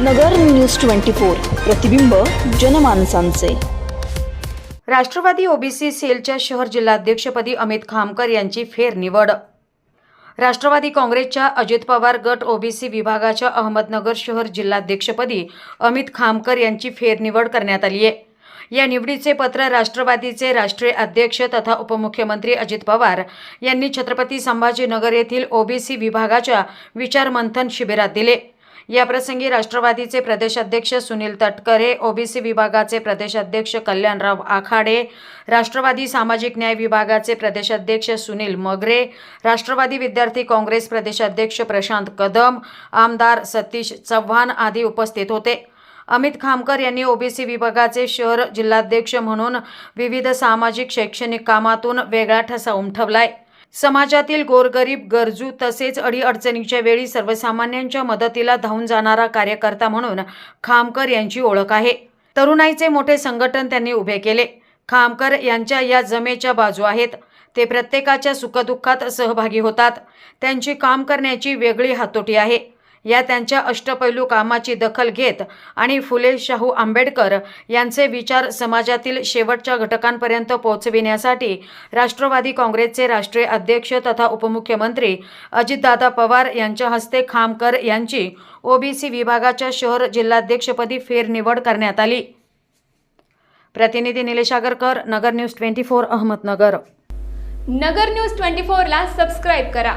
नगर news twenty four प्रतिबिंब जनमानसांचे. Rashtrawadi OBC सेलच्या शहर जिल्हाध्यक्षपदी अमित खामकर यांची फेरनिवड. राष्ट्रवादी काँग्रेसच्या अजित पवार गट ओबीसी विभागाच्या अहमदनगर शहर जिल्हाध्यक्षपदी अमित खामकर यांची फेरनिवड करण्यात आली आहे. या निवडीचे पत्र राष्ट्रवादीचे राष्ट्रीय अध्यक्ष तथा उपमुख्यमंत्री अजित पवार यांनी छत्रपती संभाजीनगर येथील ओबीसी विभागाच्या विचारमंथन शिबिरात दिले. याप्रसंगी राष्ट्रवादीचे प्रदेशाध्यक्ष सुनील तटकरे ओबीसी विभागाचे प्रदेशाध्यक्ष कल्याणराव आखाडे राष्ट्रवादी सामाजिक न्याय विभागाचे प्रदेशाध्यक्ष सुनील मगरे राष्ट्रवादी विद्यार्थी काँग्रेस प्रदेशाध्यक्ष प्रशांत कदम आमदार सतीश चव्हाण आदी उपस्थित होते. अमित खामकर यांनी ओबीसी विभागाचे शहर जिल्हाध्यक्ष म्हणून विविध सामाजिक शैक्षणिक कामातून वेगळा ठसा उमटवलाय समाजातील गोरगरीब गरजू तसेच अडीअडचणीच्या वेळी सर्वसामान्यांच्या मदतीला धावून जाणारा कार्यकर्ता म्हणून खामकर यांची ओळख आहे. तरुणाईचे मोठे संघटन त्यांनी उभे केले. खामकर यांच्या या जमेच्या बाजू आहेत. ते प्रत्येकाच्या सुखदुःखात सहभागी होतात. त्यांची काम करण्याची वेगळी हातोटी आहे. या त्यांच्या अष्टपैलू कामाची दखल घेत आणि फुले शाहू आंबेडकर यांचे विचार समाजातील शेवटच्या घटकांपर्यंत पोहोचविण्यासाठी राष्ट्रवादी काँग्रेसचे राष्ट्रीय अध्यक्ष तथा उपमुख्यमंत्री अजितदादा पवार यांच्या हस्ते खामकर यांची ओबीसी विभागाच्या शहर जिल्हाध्यक्षपदी फेरनिवड करण्यात आली. प्रतिनिधी Nilesh Agarkar Nagar news twenty four Ahmednagar. Nagar news twenty फोरला सबस्क्राईब करा.